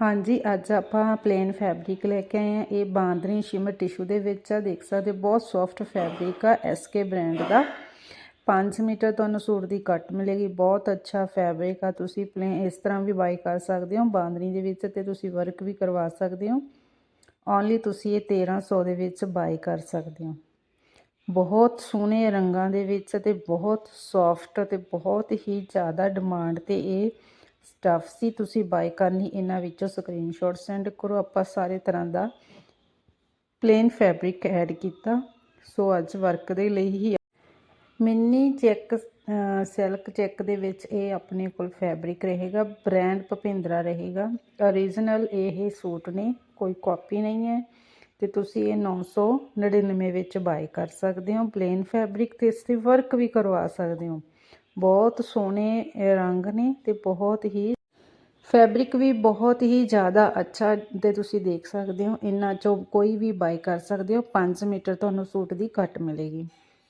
ਹਾਂਜੀ ਅੱਜ ਆਪਾਂ ਪਲੇਨ ਫੈਬਰਿਕ ਲੈ ਕੇ ਆਏ ਆ ਇਹ ਬਾਂਦਰੀ ਸ਼ਿਮਰ ਟਿਸ਼ੂ ਦੇ ਵਿੱਚ ਆ। ਦੇਖ ਸਕਦੇ ਹੋ, ਬਹੁਤ ਸੌਫਟ ਫੈਬਰਿਕ ਆ ਐਸਕੇ ਬ੍ਰਾਂਡ ਦਾ। 5 ਮੀਟਰ ਤੁਹਾਨੂੰ ਸੂਟ ਦੀ ਕੱਟ ਮਿਲੇਗੀ। ਬਹੁਤ ਅੱਛਾ ਫੈਬਰਿਕ ਆ। ਤੁਸੀਂ ਪਲੇਨ ਇਸ ਤਰ੍ਹਾਂ ਵੀ ਬਾਈ ਕਰ ਸਕਦੇ ਹੋ ਬਾਂਦਰੀ ਦੇ ਵਿੱਚ ਤੇ ਤੁਸੀਂ ਵਰਕ ਵੀ ਕਰਵਾ ਸਕਦੇ ਹੋ। ਓਨਲੀ ਤੁਸੀਂ ਇਹ 1300 ਦੇ ਵਿੱਚ ਬਾਈ ਕਰ ਸਕਦੇ ਹੋ। ਬਹੁਤ ਸੋਹਣੇ ਰੰਗਾਂ ਦੇ ਵਿੱਚ ਤੇ ਬਹੁਤ ਸੌਫਟ ਤੇ ਬਹੁਤ ਹੀ ਜ਼ਿਆਦਾ ਡਿਮਾਂਡ ਤੇ ਇਹ ਸਟੱਫ ਸੀ, ਤੁਸੀਂ ਬਾਈ ਕਰਨੀ ਇਹਨਾਂ ਵਿੱਚੋਂ ਸਕਰੀਨਸ਼ਾਟ ਸੈਂਡ ਕਰੋ, ਆਪਾਂ ਸਾਰੇ ਤਰ੍ਹਾਂ ਦਾ ਪਲੇਨ ਫੈਬਰਿਕ ਐਡ ਕੀਤਾ। ਸੋ ਅੱਜ ਵਰਕ ਦੇ ਲਈ ਹੀ ਮਿੰਨੀ ਚੈੱਕ ਸਿਲਕ ਚੈੱਕ ਦੇ ਵਿੱਚ ਇਹ ਆਪਣੇ ਕੋਲ ਫੈਬਰਿਕ ਰਹੇਗਾ ਬ੍ਰਾਂਡ ਭਪਿੰਦਰਾ ਰਹੇਗਾ। Origignal ਇਹ ਸੂਟ ਨੇ, ਕੋਈ ਕਾਪੀ ਨਹੀਂ ਹੈ। ਤੇ ਤੁਸੀਂ ਇਹ 999 ਵਿੱਚ ਬਾਈ ਕਰ ਸਕਦੇ ਹੋ। ਪਲੇਨ ਫੈਬਰਿਕ ਤੇ ਇਸ ਤੇ ਵਰਕ ਵੀ ਕਰਵਾ ਸਕਦੇ ਹੋ। ਬਹੁਤ ਸੋਹਣੇ ਰੰਗ ਨੇ ਤੇ ਬਹੁਤ ਹੀ ਫੈਬਰਿਕ ਵੀ ਬਹੁਤ ਹੀ ਜ਼ਿਆਦਾ ਅੱਛਾ ਤੇ ਤੁਸੀਂ ਦੇਖ ਸਕਦੇ ਹੋ। ਇਹਨਾਂ ਚੋਂ ਕੋਈ ਵੀ ਬਾਈ ਕਰ ਸਕਦੇ ਹੋ। 5 ਮੀਟਰ ਤੁਹਾਨੂੰ ਸੂਟ ਦੀ ਕੱਟ ਮਿਲੇਗੀ।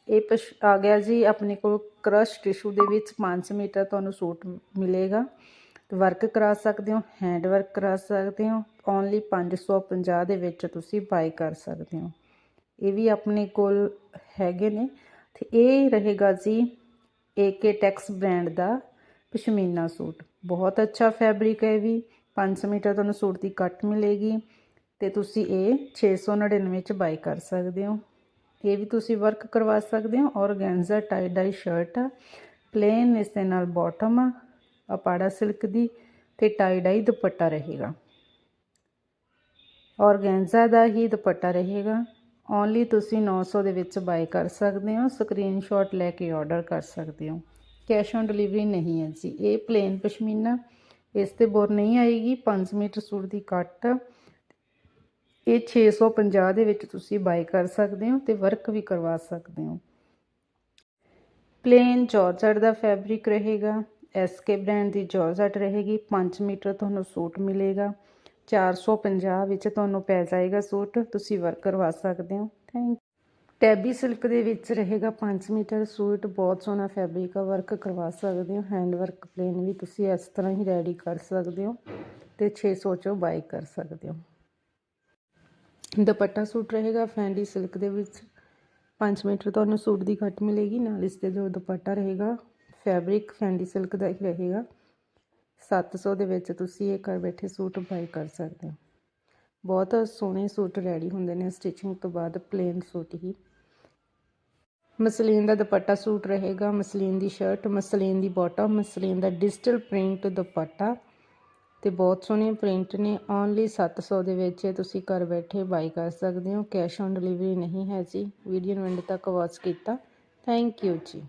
ਇਹ ਆ ਗਿਆ ਜੀ, ਆਪਣੇ ਕੋਲ ਕ੍ਰਸ਼ ਟਿਸ਼ੂ ਦੇ ਵਿੱਚ 5 ਮੀਟਰ ਤੁਹਾਨੂੰ ਸੂਟ ਮਿਲੇਗਾ। ਵਰਕ ਕਰਾ ਸਕਦੇ ਹੋ ਹੈਂਡ ਵਰਕ ਕਰਾ ਸਕਦੇ ਹੋ। ਓਨਲੀ 550 ਦੇ ਵਿੱਚ ਤੁਸੀਂ ਬਾਈ ਕਰ ਸਕਦੇ ਹੋ। ਇਹ ਵੀ ਆਪਣੇ ਕੋਲ ਹੈਗੇ ਨੇ। ਤੇ ਇਹ ਰਹੇਗਾ ਜੀ ਏਕੇ ਟੈਕਸ ਬ੍ਰਾਂਡ ਦਾ ਪਸ਼ਮੀਨਾ ਸੂਟ। ਬਹੁਤ ਅੱਛਾ ਫੈਬਰਿਕ ਹੈ ਵੀ। 5 ਮੀਟਰ ਤੁਹਾਨੂੰ ਸੂਟ ਦੀ ਕੱਟ ਮਿਲੇਗੀ ਤੇ ਤੁਸੀਂ ਇਹ 699 ਵਿੱਚ ਬਾਈ ਕਰ ਸਕਦੇ ਹੋ। ਇਹ ਵੀ ਤੁਸੀਂ ਵਰਕ ਕਰਵਾ ਸਕਦੇ ਹੋ। ਔਰਗੈਂਜ਼ਾ ਟਾਈ ਡਾਈ ਸ਼ਰਟ ਆ ਪਲੇਨ ਇਸ ਦੇ ਨਾਲ ਬਾਟਮ ਆ ਅਪਾੜਾ ਸਿਲਕ ਦੀ ਤੇ ਟਾਈ ਡਾਈ ਦੁਪੱਟਾ ਰਹੇਗਾ। ਔਰਗੈਂਜ਼ਾ ਦਾ ਹੀ ਦੁਪੱਟਾ ਰਹੇਗਾ। ਓਨਲੀ ਤੁਸੀਂ 900 ਦੇ ਵਿੱਚ ਬਾਈ ਕਰ ਸਕਦੇ ਹੋ, ਸਕਰੀਨਸ਼ਾਟ ਲੈ ਕੇ ਆਰਡਰ ਕਰ ਸਕਦੇ ਹੋ। ਕੈਸ਼ ਔਨ ਡਿਲੀਵਰੀ ਨਹੀਂ ਹੈ ਜੀ। ਇਹ ਪਲੇਨ ਪਸ਼ਮੀਨਾ, ਇਸ ਤੇ ਬੋਰ ਨਹੀਂ ਆਏਗੀ 5 ਮੀਟਰ ਸੂਟ ਦੀ ਕੱਟ। ਇਹ 650 ਦੇ ਵਿੱਚ ਤੁਸੀਂ ਬਾਈ ਕਰ ਸਕਦੇ ਹੋ ਤੇ ਵਰਕ ਵੀ ਕਰਵਾ ਸਕਦੇ ਹੋ। ਪਲੇਨ ਜਾਰਜਟ ਦਾ ਫੈਬਰਿਕ ਰਹੇਗਾ ਐਸਕੇ ਬ੍ਰਾਂਡ ਦੀ ਜਾਰਜਟ ਰਹੇਗੀ 5 ਮੀਟਰ ਤੁਹਾਨੂੰ ਸੂਟ ਮਿਲੇਗਾ। 450 ਵਿੱਚ ਤੁਹਾਨੂੰ ਪੈ ਜਾਏਗਾ ਸੂਟ। ਤੁਸੀਂ ਵਰਕ ਕਰਵਾ ਸਕਦੇ ਹੋ। ਥੈਂਕ ਟੈਬੀ ਸਿਲਕ ਦੇ ਵਿੱਚ ਰਹੇਗਾ 5 ਮੀਟਰ ਸੂਟ। ਬਹੁਤ ਸੋਹਣਾ ਫੈਬਰਿਕ ਆ ਵਰਕ ਕਰਵਾ ਸਕਦੇ ਹੋ। ਹੈਂਡ ਵਰਕ ਪਲੇਨ ਵੀ ਤੁਸੀਂ ਇਸ ਤਰ੍ਹਾਂ ਹੀ ਰੈਡੀ ਕਰ ਸਕਦੇ ਹੋ ਤੇ 600 ਚੋਂ ਬਾਈ ਕਰ ਸਕਦੇ ਹੋ। ਦੁਪੱਟਾ ਸੂਟ ਰਹੇਗਾ ਫੈਂਡੀ ਸਿਲਕ ਦੇ ਵਿੱਚ। 5 ਮੀਟਰ ਤੁਹਾਨੂੰ ਸੂਟ ਦੀ ਘੱਟ ਮਿਲੇਗੀ। ਨਾਲ ਇਸ ਤੇ ਜੋ ਦੁਪੱਟਾ ਰਹੇਗਾ ਫੈਬਰਿਕ ਫੈਂਡੀ ਸਿਲਕ ਦਾ ਹੀ ਰਹੇਗਾ। 700 ਦੇ ਵਿੱਚ ਤੁਸੀਂ ਇਹ ਘਰ ਬੈਠੇ ਸੂਟ ਬਾਈ ਕਰ ਸਕਦੇ ਹੋ। ਬਹੁਤ ਸੋਹਣੇ ਸੂਟ ਰੈਡੀ ਹੁੰਦੇ ਨੇ ਸਟਿਚਿੰਗ ਤੋਂ ਬਾਅਦ ਪਲੇਨ ਸੂਟ ਹੀ। ਮਸਲੀਨ ਦਾ ਦੁਪੱਟਾ ਸੂਟ ਰਹੇਗਾ, ਮਸਲੀਨ ਦੀ ਸ਼ਰਟ ਮਸਲੀਨ ਦੀ ਬਾਟਮ ਮਸਲੀਨ ਦਾ ਡਿਜੀਟਲ ਪ੍ਰਿੰਟ ਦੁਪੱਟਾ। ਤੇ ਬਹੁਤ ਸੋਹਣੇ ਪ੍ਰਿੰਟ ਨੇ ਓਨਲੀ 700 ਦੇ ਵਿੱਚ ਤੁਸੀਂ ਘਰ ਬੈਠੇ ਬਾਈ ਕਰ ਸਕਦੇ ਹੋ। ਕੈਸ਼ ਔਨ ਡਿਲੀਵਰੀ ਨਹੀਂ ਹੈ ਜੀ। ਵੀਡੀਓ ਨੂੰ ਐਂਡ ਤੱਕ ਵਾਚ ਕੀਤਾ। ਥੈਂਕ ਯੂ ਜੀ।